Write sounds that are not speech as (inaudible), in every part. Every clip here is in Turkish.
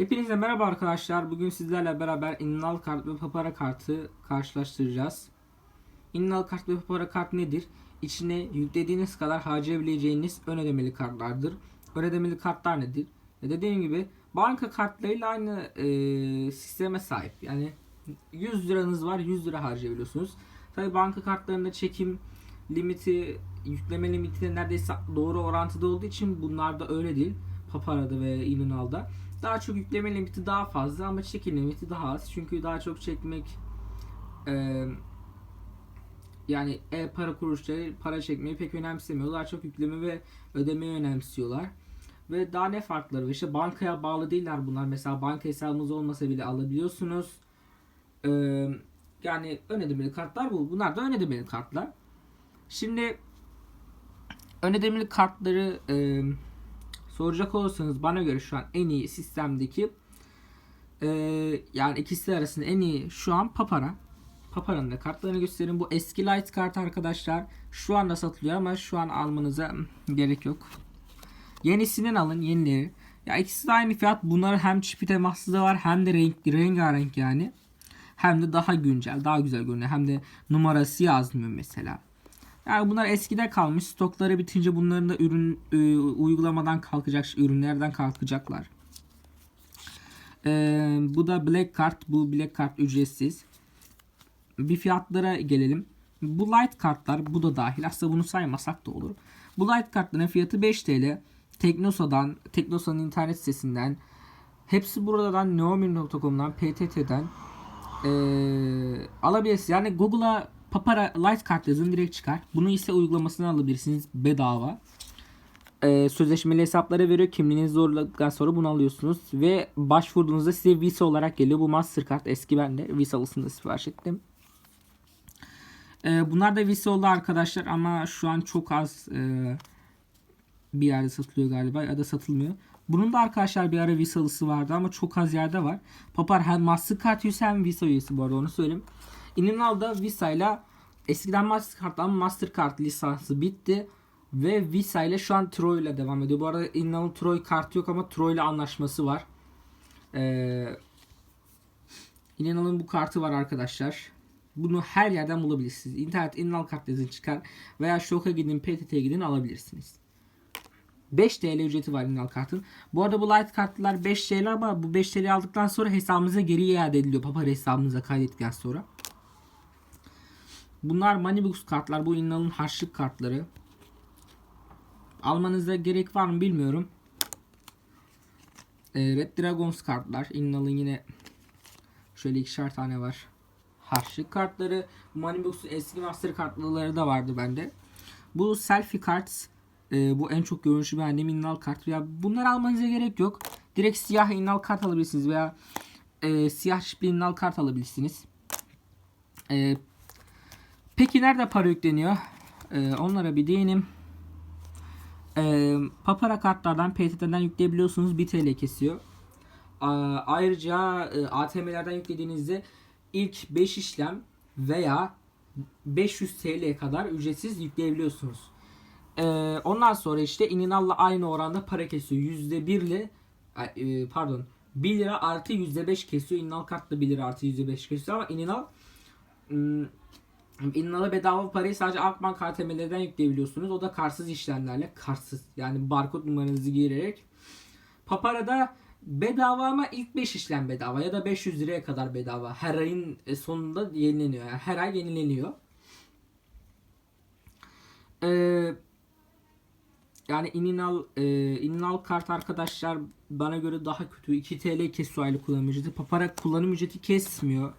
Hepinize merhaba arkadaşlar. Bugün sizlerle beraber Innal kart ve Papara kartı karşılaştıracağız. Innal kart ve Papara kart nedir? İçine yüklediğiniz kadar harcayabileceğiniz ön ödemeli kartlardır. Ön ödemeli kartlar nedir? E dediğim gibi banka kartlarıyla aynı e, sisteme sahip. Yani 100 liranız var 100 lira harcayabiliyorsunuz. Tabi banka kartlarında çekim limiti yükleme limiti neredeyse doğru orantıda olduğu için bunlar da öyle değil. Papara'da ve Innal'da. Daha çok yükleme limiti daha fazla ama çekim limiti daha az. Çünkü daha çok çekmek e, yani e para kuruluşları para çekmeyi pek önemsemiyor. Daha çok yükleme ve ödemeyi önemsiyorlar. Ve daha ne farkları var? İşte bankaya bağlı değiller bunlar. Mesela banka hesabınız olmasa bile alabiliyorsunuz. Ee, yani ön ödemeli kartlar bu. Bunlar da ön ödemeli kartlar. Şimdi ön ödemeli kartları e, soracak olursanız bana göre şu an en iyi sistemdeki e, yani ikisi arasında en iyi şu an Papara. Papara'nın da kartlarını göstereyim. Bu eski light kart arkadaşlar. Şu anda satılıyor ama şu an almanıza gerek yok. Yenisinden alın yenileri. Ya ikisi de aynı fiyat. Bunlar hem çipi temaslı da var hem de renk, rengarenk yani. Hem de daha güncel, daha güzel görünüyor. Hem de numarası yazmıyor mesela. Yani bunlar eskide kalmış. Stokları bitince bunların da ürün e, uygulamadan kalkacak, ürünlerden kalkacaklar. E, bu da Black Card. Bu Black Card ücretsiz. Bir fiyatlara gelelim. Bu light kartlar bu da dahil. Aslında bunu saymasak da olur. Bu light kartların fiyatı 5 TL. Teknosa'dan, Teknosa'nın internet sitesinden, hepsi buradan neomir.com'dan, PTT'den ee, alabilirsiniz. Yani Google'a Papara Light kart yazın direkt çıkar. Bunu ise uygulamasını alabilirsiniz bedava. Ee, sözleşmeli hesaplara veriyor. Kimliğinizi zorladıktan sonra bunu alıyorsunuz. Ve başvurduğunuzda size Visa olarak geliyor. Bu Mastercard eski bende. Visa'lısını sipariş ettim. Ee, bunlar da Visa oldu arkadaşlar ama şu an çok az e, bir yerde satılıyor galiba ya da satılmıyor. Bunun da arkadaşlar bir ara Visa'lısı vardı ama çok az yerde var. Papar hem Mastercard üyesi hem Visa üyesi bu arada onu söyleyeyim. Inalda Visa ile eskiden Mastercard ama Mastercard lisansı bitti. Ve Visa ile şu an Troy ile devam ediyor. Bu arada Inal'ın Troy kartı yok ama Troy ile anlaşması var. Ee, Inal'ın bu kartı var arkadaşlar. Bunu her yerden bulabilirsiniz. İnternet Inal kart yazın çıkar. Veya Şok'a gidin, PTT'ye gidin alabilirsiniz. 5 TL ücreti var Inal kartın. Bu arada bu light kartlar 5 TL ama bu 5 TL aldıktan sonra hesabımıza geri iade ediliyor. Papara hesabımıza kaydettikten sonra. Bunlar Moneybooks kartlar. Bu Innal'ın harçlık kartları. Almanıza gerek var mı bilmiyorum. Ee, Red Dragons kartlar. Innal'ın yine şöyle ikişer tane var. Harçlık kartları. Moneybooks'un eski master kartları da vardı bende. Bu selfie cards. Ee, bu en çok görünüşü beğendiğim innal kart. Ya bunları almanıza gerek yok. Direkt siyah innal kart alabilirsiniz veya e, siyah çipli innal kart alabilirsiniz. E, peki nerede para yükleniyor? E, onlara bir değinim. E, papara kartlardan PTT'den yükleyebiliyorsunuz. 1 TL kesiyor. A, ayrıca e, ATM'lerden yüklediğinizde ilk 5 işlem veya 500 TL'ye kadar ücretsiz yükleyebiliyorsunuz. Ee, ondan sonra işte Ininal'la aynı oranda para kesiyor. %1 ile e, pardon 1 lira artı %5 kesiyor. Ininal kart da 1 lira artı %5 kesiyor ama Ininal ım, Ininal'a bedava parayı sadece Akbank ATM'lerden yükleyebiliyorsunuz. O da kartsız işlemlerle. Kartsız. Yani barkod numaranızı girerek. Papara'da bedava ama ilk 5 işlem bedava ya da 500 liraya kadar bedava. Her ayın e, sonunda yenileniyor. Yani her ay yenileniyor. Eee yani Ininal, e, Ininal kart arkadaşlar bana göre daha kötü. 2 TL kesiyor aylık kullanım ücreti. Papara kullanım ücreti kesmiyor.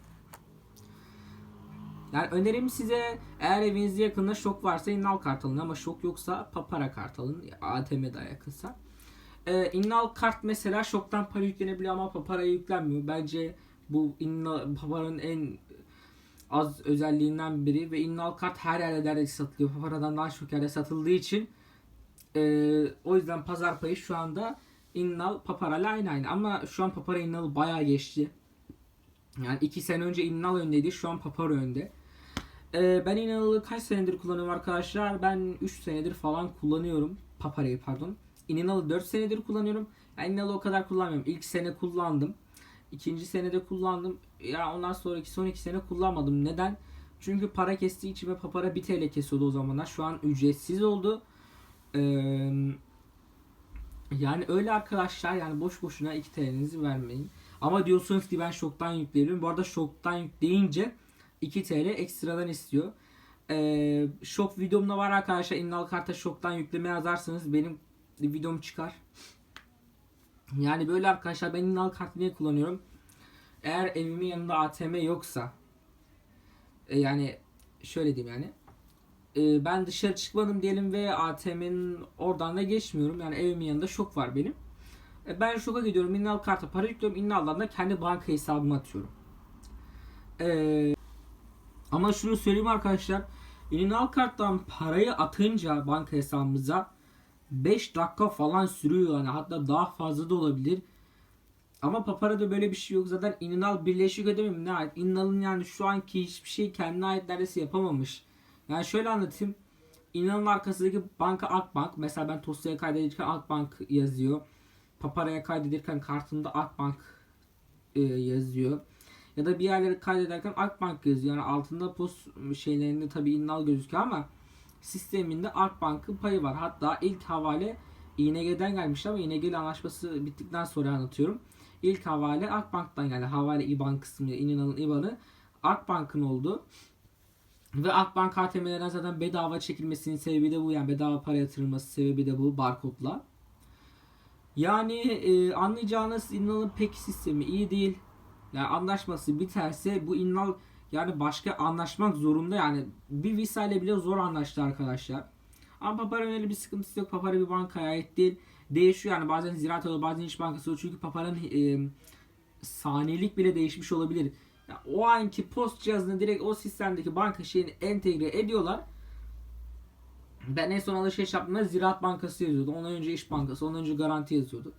Yani önerim size eğer evinizde yakında şok varsa Innal kart alın ama şok yoksa Papara kart alın. ATM'de yakınsa. Ee, Innal kart mesela şoktan para yüklenebiliyor ama Papara'ya yüklenmiyor. Bence bu Innal Papara'nın en az özelliğinden biri ve Innal kart her yerde satılıyor. Papara'dan daha çok yerde satıldığı için ee, o yüzden pazar payı şu anda Innal Papara ile aynı aynı. Ama şu an Papara Innal bayağı geçti. Yani 2 sene önce Innal öndeydi. Şu an Papara önde. Ee, ben Innal'ı kaç senedir kullanıyorum arkadaşlar? Ben 3 senedir falan kullanıyorum. Papara'yı pardon. Innal'ı 4 senedir kullanıyorum. Yani Innal'ı o kadar kullanmıyorum. İlk sene kullandım. İkinci senede kullandım. Ya ondan sonraki son iki sene kullanmadım. Neden? Çünkü para kestiği için ve papara 1 TL kesiyordu o zamanlar. Şu an ücretsiz oldu. Ee, yani öyle arkadaşlar yani boş boşuna 2 TL'nizi vermeyin. Ama diyorsunuz ki ben şoktan yüklüyorum. Bu arada şoktan yükleyince 2 TL ekstradan istiyor. Ee, şok videomda var arkadaşlar. İnnal karta şoktan yükleme yazarsanız benim videom çıkar. Yani böyle arkadaşlar ben İnnal kartı niye kullanıyorum? Eğer evimin yanında ATM yoksa e, yani şöyle diyeyim yani e, ben dışarı çıkmadım diyelim ve ATM'nin oradan da geçmiyorum. Yani evimin yanında şok var benim. E, ben şoka gidiyorum. İnnal karta para yüklüyorum. İnnal'dan da kendi banka hesabıma atıyorum. E, ama şunu söyleyeyim arkadaşlar. İnnal karttan parayı atınca banka hesabımıza 5 dakika falan sürüyor yani hatta daha fazla da olabilir. Ama Papara'da böyle bir şey yok. Zaten İnnal birleşik ödeme mi ne ait? İnnal'ın yani şu anki hiçbir şey kendine ait neredeyse yapamamış. Yani şöyle anlatayım. İnanın arkasındaki banka Akbank. Mesela ben Tosya'ya kaydederken Akbank yazıyor. Papara'ya kaydederken kartımda Akbank e, yazıyor. Ya da bir yerlere kaydederken Akbank yazıyor. Yani altında post şeylerinde tabii İnnal gözüküyor ama sisteminde Akbank'ın payı var. Hatta ilk havale İNG'den gelmiş ama İNG anlaşması bittikten sonra anlatıyorum. İlk havale Akbank'tan geldi. Havale IBAN kısmı, İnanal'ın IBAN'ı Akbank'ın oldu. Ve Akbank ATM'lerden zaten bedava çekilmesinin sebebi de bu. Yani bedava para yatırılması sebebi de bu barkodla. Yani e, anlayacağınız İnnal'ın pek sistemi iyi değil. Yani anlaşması biterse bu İnnal yani başka anlaşmak zorunda yani bir Visa ile bile zor anlaştı arkadaşlar. Ama Papara'nın öyle bir sıkıntısı yok. Papara bir bankaya ait değil. Değişiyor yani bazen Ziraat olur bazen İş Bankası olur. Çünkü Papara'nın e, saniyelik bile değişmiş olabilir. Yani o anki post cihazını direkt o sistemdeki banka şeyini entegre ediyorlar. Ben en son alışveriş yaptığımda Ziraat Bankası yazıyordu. Ondan önce İş Bankası, ondan önce Garanti yazıyordu.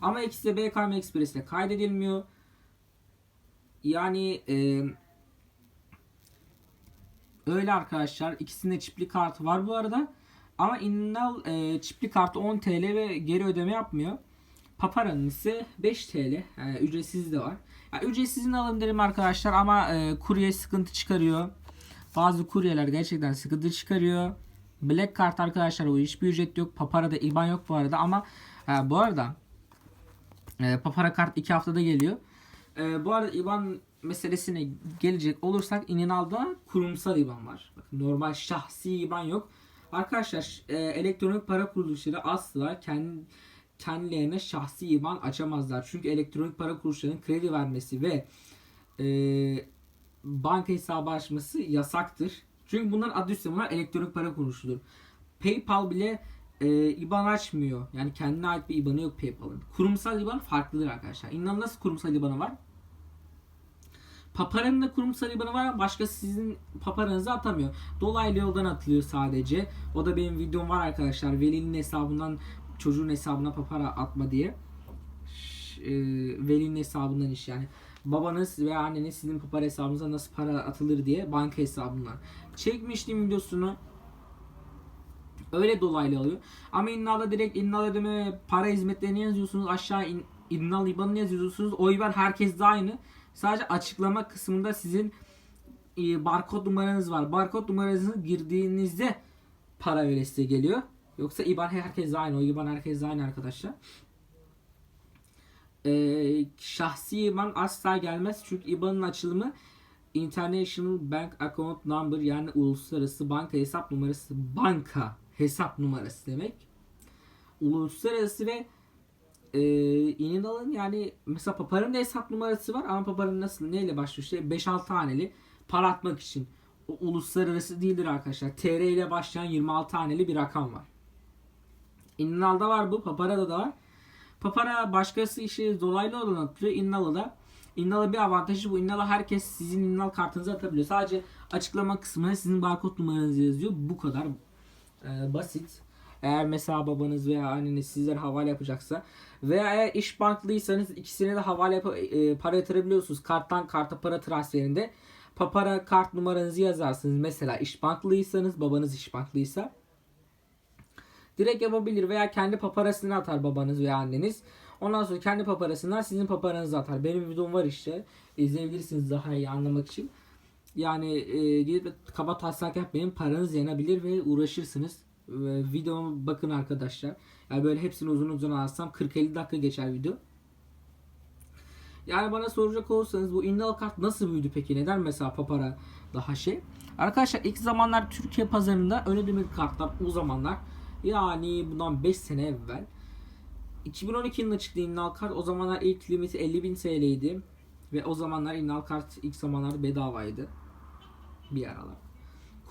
Ama ikisi de BKM Express'te kaydedilmiyor. Yani e, öyle arkadaşlar. İkisinde çipli kartı var bu arada. Ama Innal e, çipli kartı 10 TL ve geri ödeme yapmıyor. Papara'nın ise 5 TL. Yani ücretsiz de var. Yani ücretsizini alın derim arkadaşlar ama e, kurye sıkıntı çıkarıyor. Bazı kuryeler gerçekten sıkıntı çıkarıyor. Black kart arkadaşlar o hiçbir ücret yok. Papara'da IBAN yok bu arada ama e, bu arada e, Papara kart 2 haftada geliyor. E, bu arada IBAN meselesine gelecek olursak Ininal'da kurumsal IBAN var. Bakın normal şahsi IBAN yok. Arkadaşlar e, elektronik para kuruluşları asla kendi kendilerine şahsi IBAN açamazlar. Çünkü elektronik para kuruluşlarının kredi vermesi ve e, banka hesabı açması yasaktır. Çünkü bunların adı üstü bunlar elektronik para kuruluşudur. PayPal bile e, IBAN açmıyor. Yani kendine ait bir IBAN'ı yok PayPal'ın. Kurumsal IBAN farklıdır arkadaşlar. İnan nasıl kurumsal IBAN'ı var? Papara'nın da kurumsal IBAN'ı var başka sizin paparanızı atamıyor. Dolaylı yoldan atılıyor sadece. O da benim videom var arkadaşlar. Velinin hesabından çocuğun hesabına papara atma diye. E, velinin hesabından iş yani. Babanız veya anneniz sizin papara hesabınıza nasıl para atılır diye banka hesabından. Çekmiştim videosunu. Öyle dolaylı alıyor. Ama İnnal'da direkt İnnal ödeme para hizmetlerini yazıyorsunuz. Aşağı in, İnnal IBAN'ını yazıyorsunuz. O IBAN herkes de aynı. Sadece açıklama kısmında sizin e, barkod numaranız var. Barkod numaranızı girdiğinizde para öyle geliyor. Yoksa IBAN herkes aynı. O IBAN herkes aynı arkadaşlar. Ee, şahsi IBAN asla gelmez. Çünkü IBAN'ın açılımı International Bank Account Number yani uluslararası banka hesap numarası. Banka hesap numarası demek. Uluslararası ve e, Ininal'ın yani mesela Papar'ın da hesap numarası var ama Papar'ın nasıl neyle başlıyor işte 5-6 haneli para atmak için. O uluslararası değildir arkadaşlar. TR ile başlayan 26 haneli bir rakam var. Innal'da var bu. Papara'da da var. Papara başkası işi dolaylı olan atıyor. Innal'da Innal'a bir avantajı bu. Innal'a herkes sizin Innal kartınızı atabiliyor. Sadece açıklama kısmına sizin barkod numaranızı yazıyor. Bu kadar e, basit. Eğer mesela babanız veya anneniz sizlere havale yapacaksa veya eğer iş banklıysanız ikisine de havale yap- e, para yatırabiliyorsunuz. Karttan karta para transferinde. Papara kart numaranızı yazarsınız. Mesela iş banklıysanız babanız iş banklıysa Direkt yapabilir veya kendi paparasını atar babanız veya anneniz. Ondan sonra kendi paparasından sizin paparanızı atar. Benim videom var işte. İzleyebilirsiniz daha iyi anlamak için. Yani e, gidip kaba taslak yapmayın. Paranız yanabilir ve uğraşırsınız. Videoma bakın arkadaşlar. Yani böyle hepsini uzun uzun alsam 40-50 dakika geçer video. Yani bana soracak olursanız bu indal kart nasıl büyüdü peki? Neden mesela papara daha şey? Arkadaşlar ilk zamanlar Türkiye pazarında demir kartlar o zamanlar yani bundan 5 sene evvel 2012 yılında çıktı indal kart. O zamanlar ilk limiti 50.000 TL'ydi. Ve o zamanlar indal kart ilk zamanlarda bedavaydı. Bir aralar.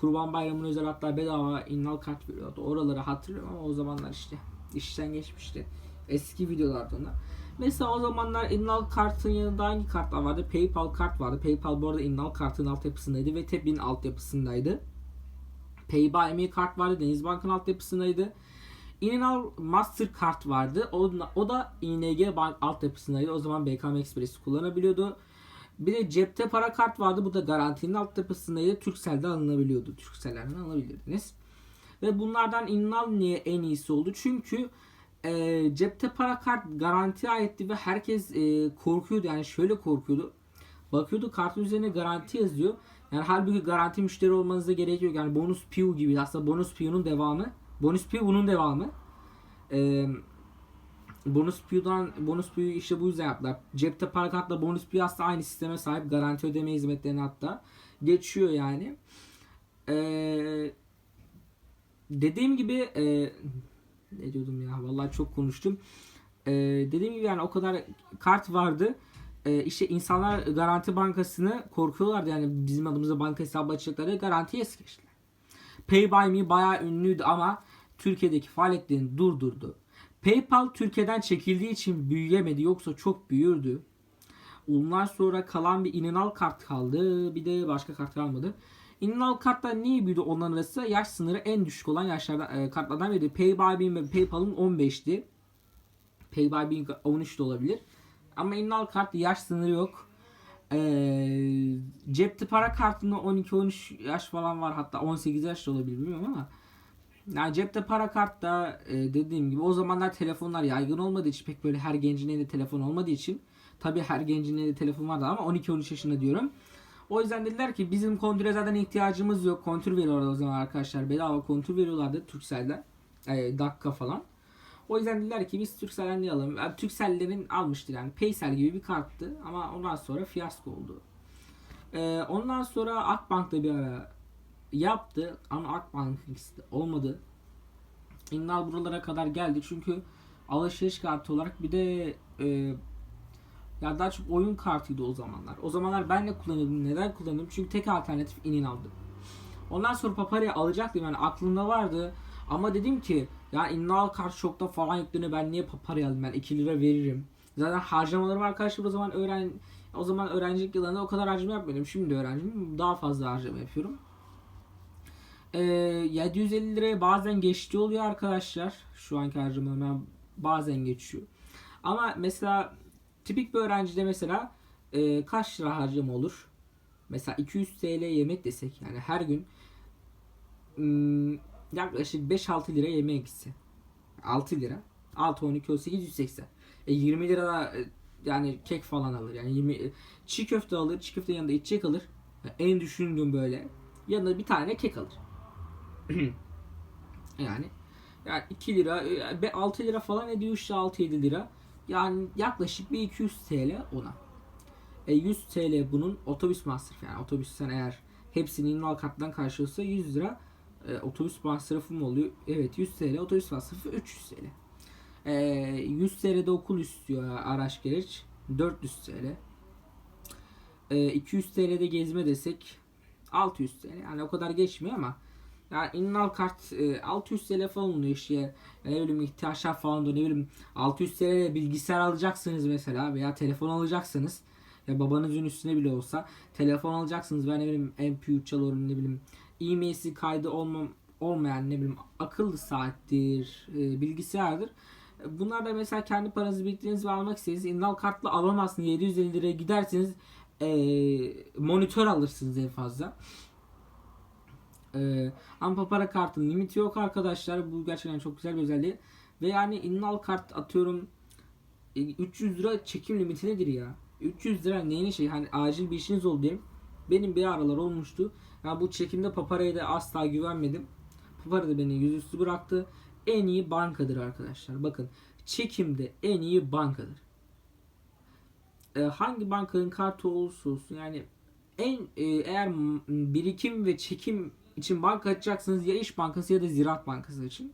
Kurban Bayramı'na özel hatta bedava innal kart veriyordu. Oraları hatırlıyorum ama o zamanlar işte işten geçmişti. Eski videolardan onlar. Mesela o zamanlar innal kartın yanında hangi kartlar vardı? PayPal kart vardı. PayPal bu arada innal kartın altyapısındaydı ve Tepin altyapısındaydı. Pay by Me kart vardı. Denizbank'ın altyapısındaydı. Innal Master kart vardı. O, o da ING Bank altyapısındaydı. O zaman BKM Express'i kullanabiliyordu. Bir de cepte para kart vardı. Bu da garantinin altyapısındaydı. Turkcell'de alınabiliyordu. Turkcell'lerden alabilirdiniz. Ve bunlardan Innal niye en iyisi oldu? Çünkü e, cepte para kart garanti ayetti ve herkes e, korkuyordu. Yani şöyle korkuyordu. Bakıyordu kartın üzerine garanti yazıyor. Yani halbuki garanti müşteri olmanıza gerek yok. Yani bonus Pew gibi. Aslında bonus Pew'nun devamı. Bonus Pew bunun devamı. Ee, bonus Pew'dan bonus Pew'yu işte bu yüzden yaptılar. Cepte para kartla bonus Pew aslında aynı sisteme sahip. Garanti ödeme hizmetlerini hatta. Geçiyor yani. Ee, dediğim gibi e, ne diyordum ya vallahi çok konuştum. Ee, dediğim gibi yani o kadar kart vardı. Ee, işte insanlar Garanti Bankası'nı korkuyorlardı yani bizim adımıza banka hesabı açacakları garantiye geçtiler. Pay by Me bayağı ünlüydü ama Türkiye'deki faaliyetlerini durdurdu. PayPal Türkiye'den çekildiği için büyüyemedi yoksa çok büyürdü. Ondan sonra kalan bir Ininal kart kaldı. Bir de başka kart kalmadı. Ininal kartlar niye büyüdü onların arasında? Yaş sınırı en düşük olan yaşlardan e, kartlardan biri. Pay by Me ve PayPal'ın 15'ti. Pay by Me 13 de olabilir. Ama Innal kart yaş sınırı yok. Ee, cepte para kartında 12-13 yaş falan var. Hatta 18 yaş da olabilir bilmiyorum ama. Yani cepte para kartta e, dediğim gibi o zamanlar telefonlar yaygın olmadığı için pek böyle her gencin elinde telefon olmadığı için tabi her gencin elinde telefon vardı ama 12-13 yaşında diyorum. O yüzden dediler ki bizim kontüre zaten ihtiyacımız yok. Kontür veriyorlar o zaman arkadaşlar. Bedava kontür veriyorlardı Turkcell'den. E, dakika falan. O yüzden dediler ki biz Turkcell'den alalım? Yani Turkcell'lerin almıştır yani. Paysel gibi bir karttı ama ondan sonra fiyasko oldu. Ee, ondan sonra Akbank da bir ara yaptı ama Akbank'ın olmadı. İnnal buralara kadar geldi çünkü alışveriş kartı olarak bir de e, ya daha çok oyun kartıydı o zamanlar. O zamanlar ben de kullanıyordum. Neden kullanıyordum? Çünkü tek alternatif Ininal'dı. Ondan sonra Papara'yı alacaktım yani aklımda vardı. Ama dedim ki ya innal kart şokta falan yükleniyor ben niye parayı alayım ben 2 lira veririm. Zaten harcamalarım arkadaşlar o zaman öğren o zaman öğrencilik yıllarında o kadar harcama yapmıyordum. Şimdi öğrenciyim daha fazla harcama yapıyorum. Ee, 750 liraya bazen geçti oluyor arkadaşlar. Şu anki harcamalarım bazen geçiyor. Ama mesela tipik bir öğrencide mesela e, kaç lira harcama olur? Mesela 200 TL yemek desek yani her gün ım, yaklaşık 5-6 lira yemeğe gitse. 6 lira. 6 12 18 180. E 20 lira da e, yani kek falan alır. Yani 20 e, çiğ köfte alır. Çiğ köfte yanında içecek alır. Yani en düşündüğüm böyle. Yanında bir tane kek alır. (clears throat) yani yani 2 lira, 6 lira falan ediyor işte 6-7 lira. Yani yaklaşık bir 200 TL ona. E 100 TL bunun otobüs masrafı yani otobüs sen eğer hepsini inval karttan karşılıyorsa 100 lira e, otobüs masrafı mı oluyor? Evet 100 TL otobüs masrafı 300 TL. E, 100 TL'de okul istiyor araç gereç 400 TL. E, 200 TL'de gezme desek 600 TL. Yani o kadar geçmiyor ama yani innal kart e, 600 TL falan oluyor işte. Ne bileyim ihtiyaçlar falan da ne bileyim 600 TL bilgisayar alacaksınız mesela veya telefon alacaksınız. Ya babanızın üstüne bile olsa telefon alacaksınız ben ne bileyim MP3 çalıyorum ne bileyim e-mail'si kaydı olmam, olmayan ne bileyim akıllı saattir, e, bilgisayardır. Bunlar da mesela kendi paranızı biriktiriniz ve almak istediğiniz indal kartla alamazsınız. 750 liraya giderseniz e, monitör alırsınız en fazla. Ee, ama papara kartın limiti yok arkadaşlar. Bu gerçekten çok güzel bir özelliği. Ve yani innal kart atıyorum e, 300 lira çekim limiti nedir ya? 300 lira neyine şey hani acil bir işiniz oldu diyelim. Benim bir aralar olmuştu. Yani bu çekimde paparaya da asla güvenmedim. Papara da beni yüzüstü bıraktı. En iyi bankadır arkadaşlar. Bakın çekimde en iyi bankadır. Ee, hangi bankanın kartı olursa olsun yani en e, eğer birikim ve çekim için banka açacaksınız ya İş Bankası ya da Ziraat Bankası için.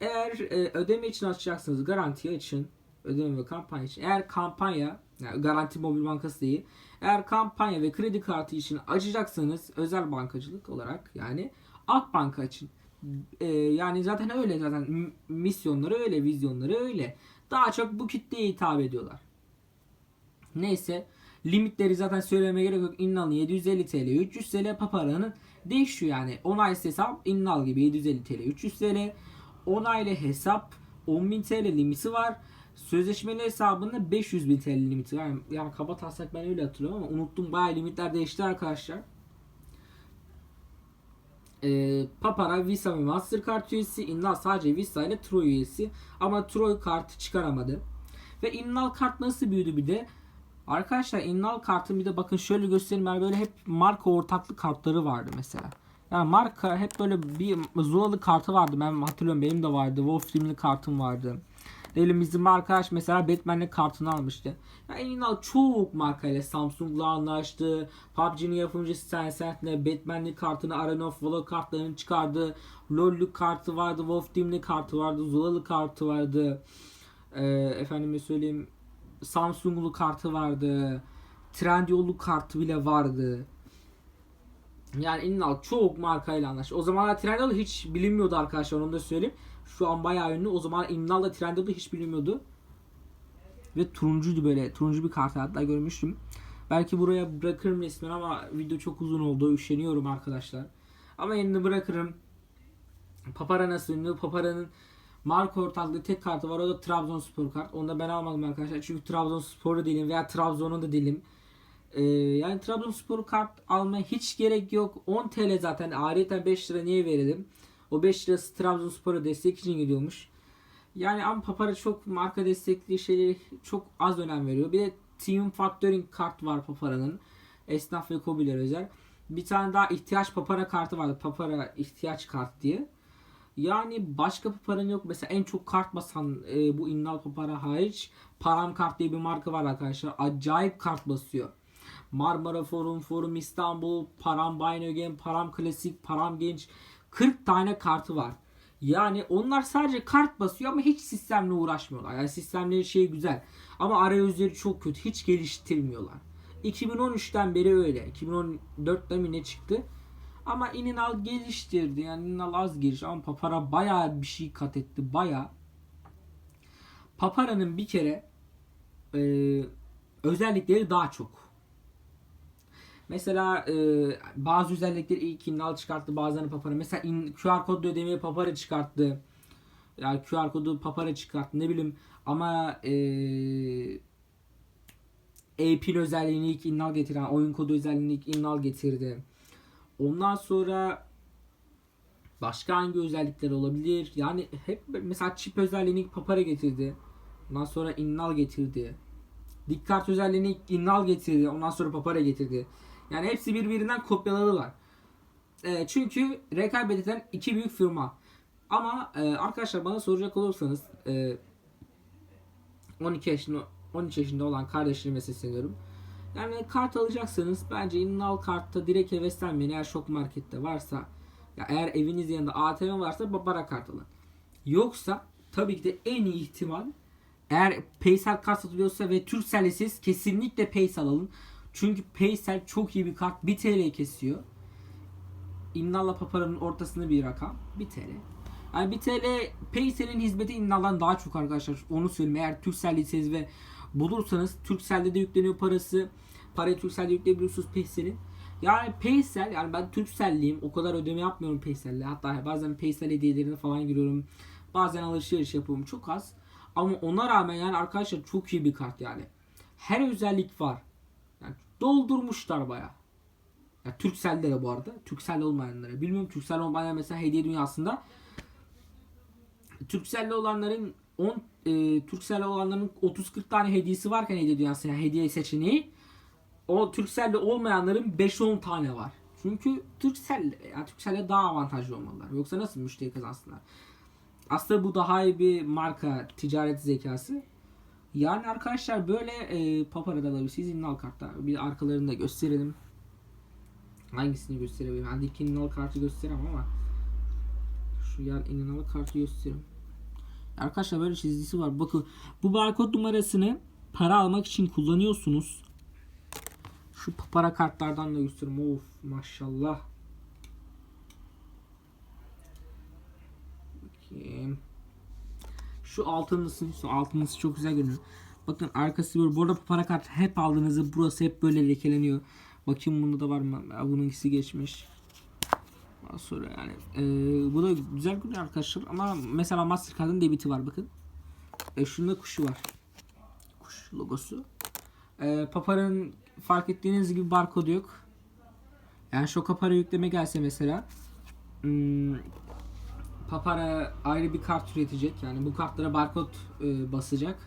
Eğer e, ödeme için açacaksınız garanti açın. Ödeme ve kampanya için. Eğer kampanya yani Garanti Mobil Bankası değil. Eğer kampanya ve kredi kartı için açacaksanız özel bankacılık olarak yani Akbank açın. E, yani zaten öyle zaten misyonları öyle, vizyonları öyle. Daha çok bu kitleye hitap ediyorlar. Neyse limitleri zaten söylemeye gerek yok. Innal'ın 750 TL, 300 TL paparanın değişiyor yani. Onaysız hesap Innal gibi 750 TL, 300 TL. Onaylı hesap 10.000 TL limiti var. Sözleşmeli hesabında 500.000 TL limiti var. Yani, yani kaba taslak ben öyle hatırlıyorum ama unuttum. Bayağı limitler değişti arkadaşlar. Ee, Papara Visa ve Mastercard üyesi. Innal sadece Visa ile Troy üyesi. Ama Troy kartı çıkaramadı. Ve Innal kart nasıl büyüdü bir de? Arkadaşlar Innal kartın bir de bakın şöyle göstereyim. Yani böyle hep marka ortaklı kartları vardı mesela. Yani marka hep böyle bir Zula'lı kartı vardı. Ben hatırlıyorum benim de vardı. Wolfram'li kartım vardı. Diyelim bizim arkadaş mesela Batman'le kartını almıştı. Yani Innal çok markayla Samsung'la anlaştı. PUBG'nin yapımcısı Tencent'le Batman'li kartını Arena of Valor kartlarını çıkardı. LoL'lük kartı vardı. Wolf Team'li kartı vardı. Zula'lı kartı vardı. Ee, efendime söyleyeyim Samsung'lu kartı vardı. Trendyol'lu kartı bile vardı. Yani Innal çok markayla anlaştı. O zamanlar Trendyol hiç bilinmiyordu arkadaşlar onu da söyleyeyim. Şu an bayağı ünlü. O zaman Innal da Trendyol'da hiç bilinmiyordu. Ve turuncuydu böyle. Turuncu bir kart hatta görmüştüm. Belki buraya bırakırım resmen ama video çok uzun oldu. Üşeniyorum arkadaşlar. Ama yine bırakırım. Papara nasıl ünlü? Papara'nın marka ortaklığı tek kartı var. O da Trabzonspor kart. Onu da ben almadım arkadaşlar. Çünkü Trabzonspor'u değilim veya Trabzon'u da değilim. Ee, yani Trabzonspor kart almaya hiç gerek yok. 10 TL zaten. Ayrıca 5 lira niye verelim? O 5 lirası Trabzonspor'a destek için gidiyormuş. Yani ama Papara çok marka destekli şeyleri çok az önem veriyor. Bir de Team Factoring kart var Papara'nın. Esnaf ve kobiler özel. Bir tane daha ihtiyaç Papara kartı vardı. Papara ihtiyaç kart diye. Yani başka paranın yok. Mesela en çok kart basan e, bu Innal Papara hariç Param Kart diye bir marka var arkadaşlar. Acayip kart basıyor. Marmara Forum, Forum İstanbul, Param Buy Game, Param Klasik, Param Genç 40 tane kartı var. Yani onlar sadece kart basıyor ama hiç sistemle uğraşmıyorlar. Yani sistemleri şey güzel ama arayüzleri çok kötü. Hiç geliştirmiyorlar. 2013'ten beri öyle. 2014'te mi ne çıktı? Ama Ininal geliştirdi. Yani Ininal az geliş ama Papara bayağı bir şey kat etti. Bayağı. Papara'nın bir kere e, özellikleri daha çok. Mesela e, bazı özellikleri ilk Innal çıkarttı bazılarını Papara. Mesela in, QR kodlu ödemeyi Papara çıkarttı. Yani QR kodu Papara çıkarttı ne bileyim ama e, e-pil özelliğini ilk Innal getiren oyun kodu özelliğini ilk Innal getirdi. Ondan sonra başka hangi özellikler olabilir? Yani hep mesela çip özelliğini Papara getirdi. Ondan sonra Innal getirdi. Dikkat özelliğini Innal getirdi. Ondan sonra Papara getirdi. Yani hepsi birbirinden kopyaladılar. E, çünkü rekabet eden iki büyük firma. Ama e, arkadaşlar bana soracak olursanız e, 12 yaşında 13 yaşında olan kardeşlerime sesleniyorum. Yani kart alacaksanız bence Innal kartta direkt heveslenmeyin. Eğer şok markette varsa ya eğer eviniz yanında ATM varsa Babara kart alın. Yoksa tabii ki de en iyi ihtimal eğer Paysel kart satılıyorsa ve Turkcell'e siz kesinlikle Paysel alın. Çünkü Paysel çok iyi bir kart. 1 TL kesiyor. Innal'la Papara'nın ortasında bir rakam. 1 TL. Yani 1 TL Paysel'in hizmeti Innal'dan daha çok arkadaşlar. Onu söyleyeyim. Eğer Turkcell'liyseniz ve bulursanız Turkcell'de de yükleniyor parası. Parayı Turkcell'de yükleyebiliyorsunuz Paysel'in. Yani Paysel yani ben Turkcell'liyim. O kadar ödeme yapmıyorum Paysel'le. Hatta bazen Paysel hediyelerine falan giriyorum. Bazen alışveriş yapıyorum. Çok az. Ama ona rağmen yani arkadaşlar çok iyi bir kart yani. Her özellik var. Yani doldurmuşlar baya. Ya Turkcell'lere bu arada. Turkcell olmayanlara. Bilmiyorum Turkcell olmayan mesela hediye dünyasında Turkcell'li olanların 10 e, Turkcell'li olanların 30-40 tane hediyesi varken hediye dünyası yani hediye seçeneği o Turkcell'li olmayanların 5-10 tane var. Çünkü Turkcell yani Turkcell'e daha avantajlı olmalılar. Yoksa nasıl müşteri kazansınlar? Aslında bu daha iyi bir marka ticaret zekası. Yani arkadaşlar böyle e, Papara'da alabilirsiniz. İnnal kartta. Bir arkalarını da gösterelim. Hangisini gösterebilirim? Ben ilk İnnal kartı gösteremem ama şu yan İnnal kartı göstereyim. Arkadaşlar böyle çizgisi var. Bakın bu barkod numarasını para almak için kullanıyorsunuz. Şu para kartlardan da göstereyim. Of maşallah. Bakayım. Şu altınlısı, şu altınlısı çok güzel görünüyor. Bakın arkası böyle. Bu arada para kartı hep aldığınızda burası hep böyle lekeleniyor. Bakayım bunda da var mı? Bununkisi geçmiş. Daha sonra yani e, bu da güzel görünüyor arkadaşlar ama mesela Mastercard'ın debiti var bakın. E, şunda kuşu var. Kuş logosu. E, Papara'nın fark ettiğiniz gibi barkodu yok. Yani şoka para yükleme gelse mesela hmm, Papara ayrı bir kart üretecek. Yani bu kartlara barkod e, basacak.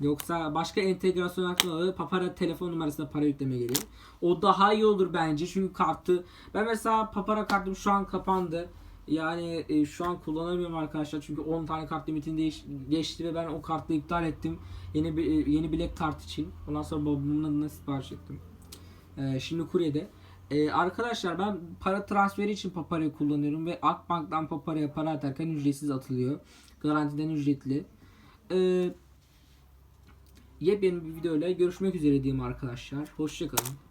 Yoksa başka entegrasyon hakkında Papara telefon numarasına para yükleme geliyor. O daha iyi olur bence çünkü kartı ben mesela Papara kartım şu an kapandı. Yani e, şu an kullanamıyorum arkadaşlar çünkü 10 tane kart limitini değiş, geçti ve ben o kartı iptal ettim. Yeni e, yeni bilek kart için. Ondan sonra babamın adına sipariş ettim. E, şimdi kuryede. E, arkadaşlar ben para transferi için Papara'yı kullanıyorum ve Akbank'tan Papara'ya para atarken ücretsiz atılıyor. Garantiden ücretli. E, yepyeni bir videoyla görüşmek üzere diyeyim arkadaşlar. Hoşçakalın.